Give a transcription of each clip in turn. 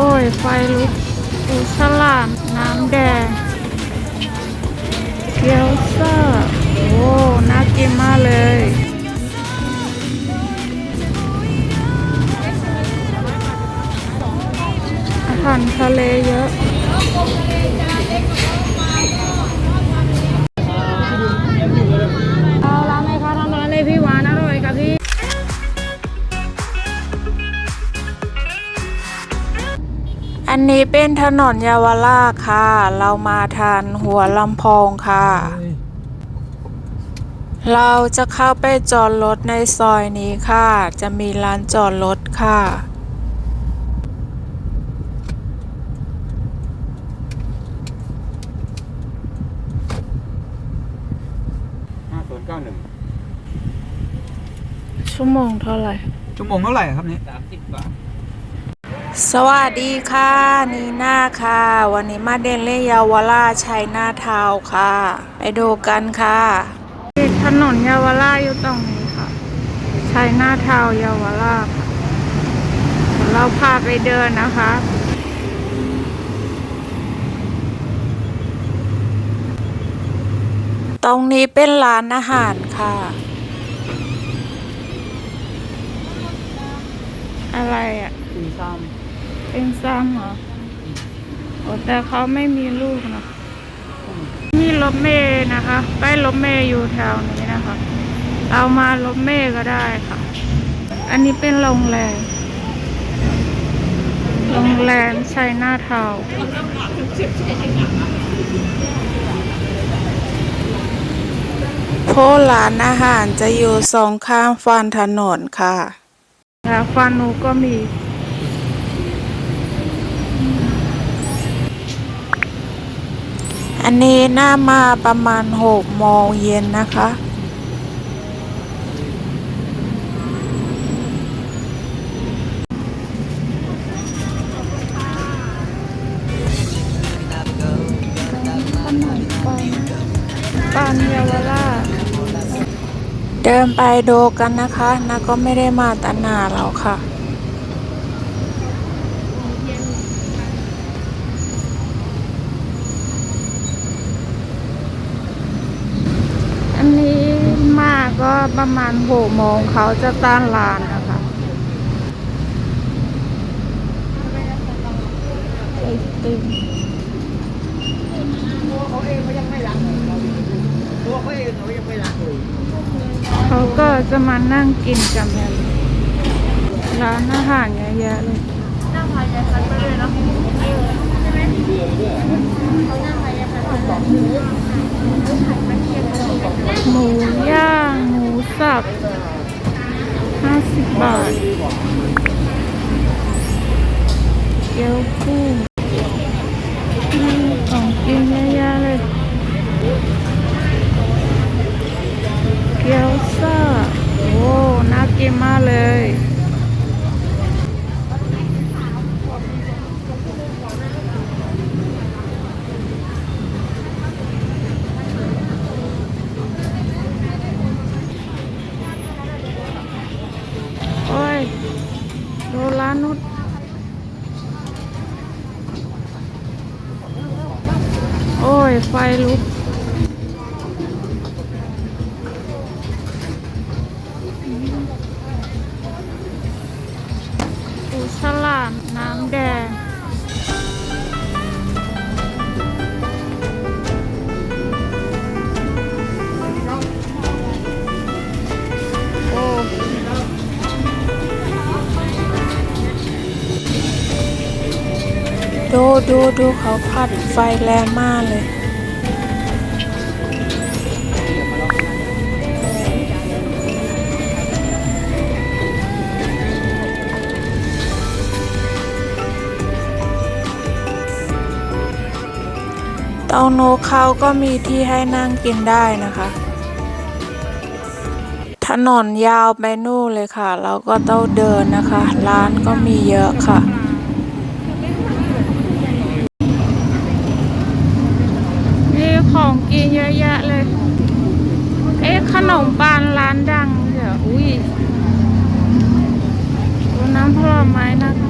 อ้ย ไฟลุกปูสลาม น้ำแดงเกี๊ยวซ่าโอ้น่ากินมากเลยอาหารทะเลเยอะ นนี้เป็นถนนเยาวราชค่ะ เรามาทานหัวลำโพงค่ะ เราจะเข้าไปจอดรถในซอยนี้ค่ะ จะมีร้านจอดรถค่ะ ห้าศูนย์เก้าหนึ่งชั่วโมงเท่าไหร่ชั่วโมงเท่าไหร่ครับนี่สามสิบบาท สวัสดีค่ะนีน่าค่ะ วันนี้มาเดินเล่นเยาวราชชัยนาทาวน์ค่ะ ไปดูกันค่ะถนนเยาวราชอยู่ตรงนี้ค่ะชัยนาทาวน์เยาวราชค่ะเดี๋ยวเราพาไปเดินนะคะตรงนี้เป็นร้านอาหารค่ะ อะไรอะตีซ้ เป็นซ้ำเหรอโอ้แต่เขาไม่มีลูกนะมีรถเมย์นะคะป้ายรถเมย์อยู่แถวนี้นะคะ เอามารถเมย์ก็ได้ค่ะ อันนี้เป็นโรงแรมโรงแรมชัยนาทาวโพร้านอาหารจะอยู่สองข้างฟันถนนค่ะแล้วฟันหนูก็มี อันนี้น่ามาประมาณหกโมงเย็นนะคะปันเยาวราชเดินไปดูกันนะคะนาก็ไม่ได้มาตันหนาแล้วค่ะ อันนี้มาก็ ประมาณหกโมงเขาจะต้านลานนะคะไอติมเขาก็จะมานั่งกินกันร้านอาหารเยอะแยะเลยนั่งพายายคันไปเลยเนาะใช่ไหมเขานั่งพายายคันไปเลย หมูย่าง หมูสับห้าสิบบาท เกี๊ยวกุ้งนี่ของกินเยอะแยะเลย เกี๊ยวซ่า โอ้ น่ากินมากเลย โอ้ย ดูร้านนุชโอ้ย ไฟลุก ปูฉลามน้ำ แดงโอ้ดูดูดูเขาผัดไฟแรงมากเลย เตาโนเขาก็มีที่ให้นั่งกินได้นะคะ ถนนยาวไปนู่นเลยค่ะแล้วก็ต้องเดินนะคะ ร้านก็มีเยอะค่ะนี่ของกินเยอะแยะเลย เอ๊ะขนมปานร้านดังเดี๋ยวอุ้ยน้ำผลไม้น่ากิน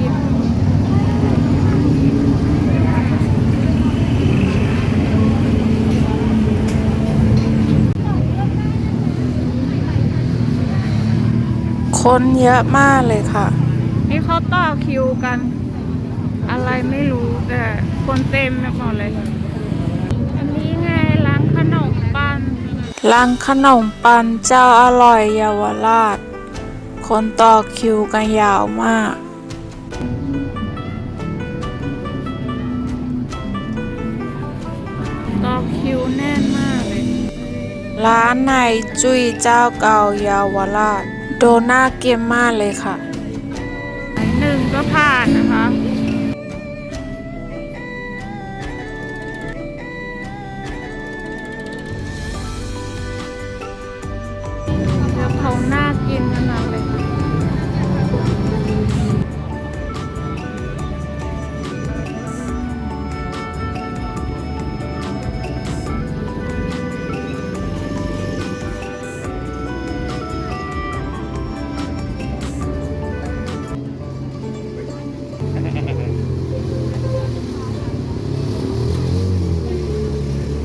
คนเยอะมากเลยค่ะ นี่เขาต่อคิวกัน อะไรไม่รู้แต่คนเต็มไปหมดเลย อันนี้ไงร้านขนมปังร้านขนมปังเจ้าอร่อยเยาวราช คนต่อคิวกันยาวมากต่อคิวแน่นมากเลย ร้านไหนจุยเจ้าเก่าเยาวราช โดน่าเกมมากเลยค่ะ หนึ่งก็ผ่านนะคะ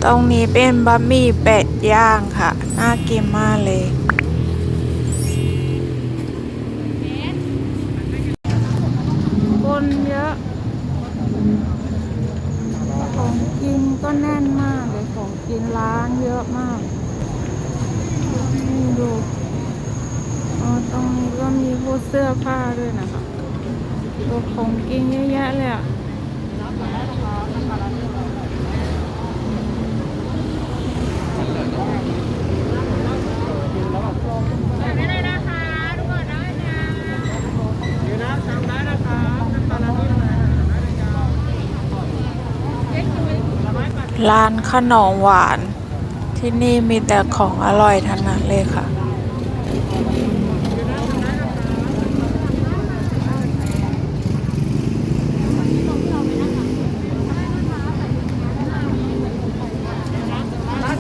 ตรงนี้เป็นบะหมี่เป็ดย่างค่ะ น่ากินมากเลย คนเยอะ ของกินก็แน่นมากเลย ของกินร้านเยอะมากนี่ดูตรงนี้ก็มีพวกเสื้อผ้าด้วยนะคะตัวของกินเยอะแยะเลยอะ ร้านขนมหวาน ที่นี่มีแต่ของอร่อยทั้งนั้นเลยค่ะ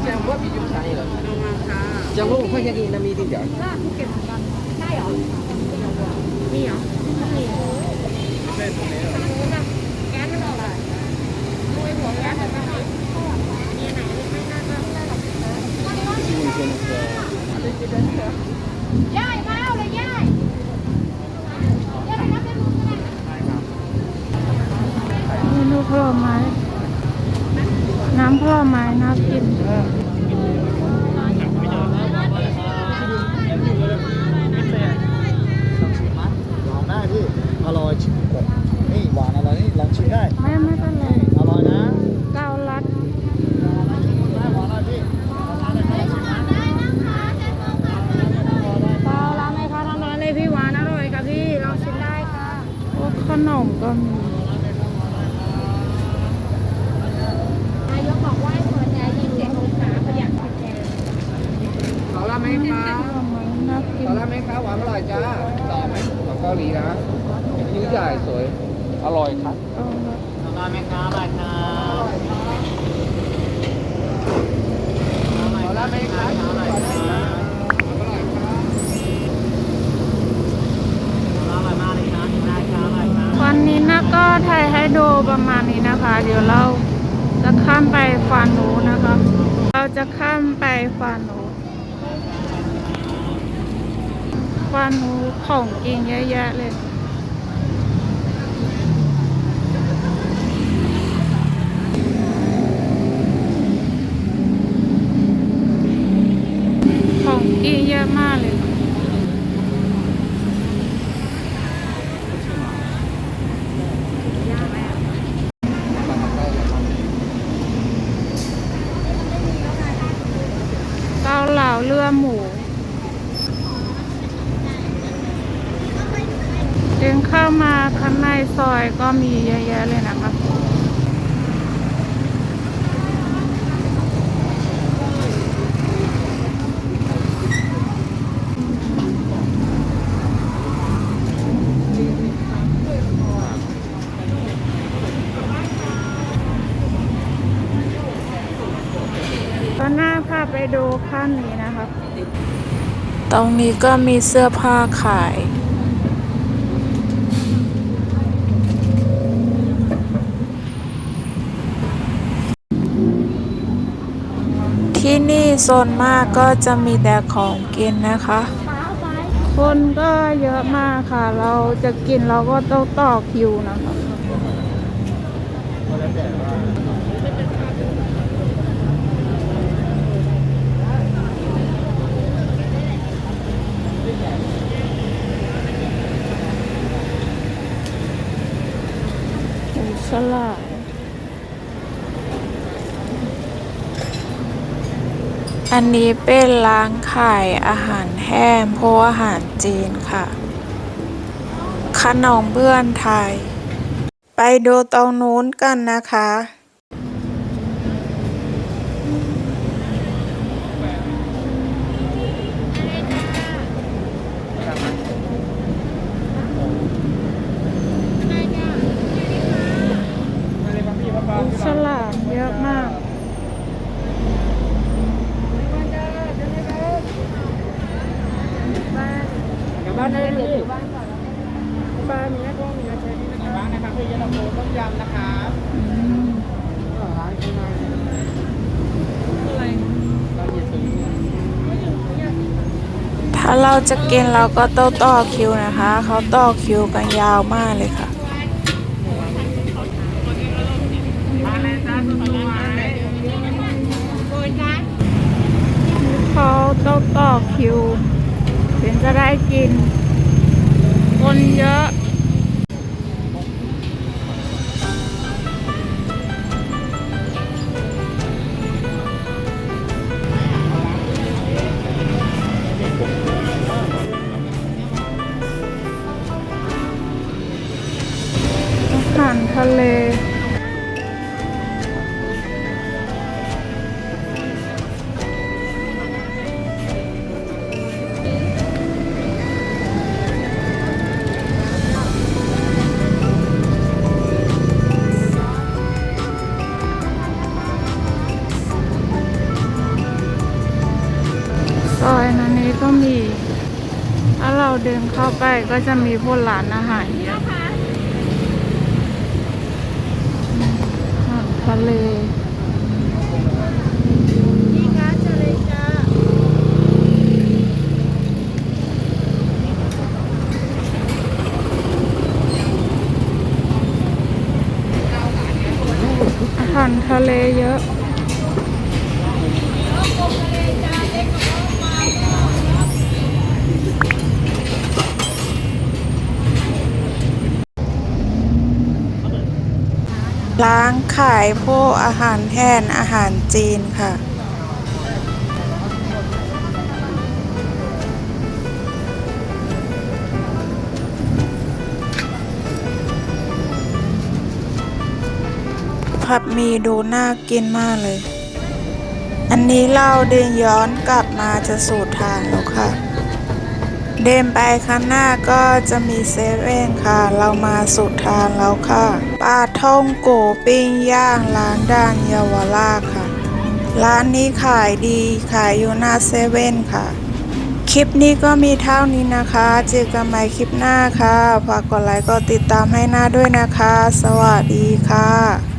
แจงว่ามีอยู่ใช่เหรอแจงว่าผยแค่นี้หรอมีหรอ ดูประมาณนี้นะคะ เดี๋ยวเราจะข้ามไปฝั่งนู้นนะคะ เราจะข้ามไปฝั่งนู้นฝั่งนู้นของกินเยอะแยะเลยของกินเยอะมากเลย เกาเหลาเรือหมู เดินเข้ามาข้างใน ซอยก็มีเยอะแยะเลยนะคะก็น่าพาไปดูข้างนี้นะคะ ตรงนี้ก็มีเสื้อผ้าขาย ที่นี่โซนมากก็จะมีแต่ของกินนะคะป้าเอาไปคนก็เยอะมากค่ะ เราจะกินเราก็ต้องต่อคิวนะคะหมูสลาย อันนี้เป็นร้านขายอาหารแห้งพวอาหารจีนค่ะ ขนมเบื้อนไทย ไปดูตรงนู้นกันนะคะ สลามเยอะมาก กลับบ้านได้เลยบ้านก่อนบ้านมีแม่ก็มีอาเชนนี่นะครับบ้านนะครับพี่ยันโฟต้มยำนะครับร้านข้างในอะไรร้านเยสุ ถ้าเราจะกินเราก็ต้องต่อคิวนะคะ เขาต่อคิวกันยาวมากเลยค่ะเขาต้องต่อคิวถึงจะได้กิน คนเยอะ เดินเข้าไปก็จะมีพวกร้านอาหารเยอะทะเลอาหารทะเลเยอะ ร้าน ขายพวกอาหารแห้งอาหารจีนค่ะ ผัดหมีดูน่ากินมากเลย อันนี้เราเดินย้อนกลับมาจะสู่ทางแล้วค่ะ เดินไปข้างหน้าก็จะมีเซเว่นค่ะ เรามาสุดทางแล้วค่ะ ปลาท่องโกปิ้งย่างร้านด่านเยาวราชค่ะ ร้านนี้ขายดีขายอยู่หน้าเซเว่นค่ะ คลิปนี้ก็มีเท่านี้นะคะ เจอกันใหม่คลิปหน้าค่ะ ฝากกดไลค์กดติดตามให้หน้าด้วยนะคะ สวัสดีค่ะ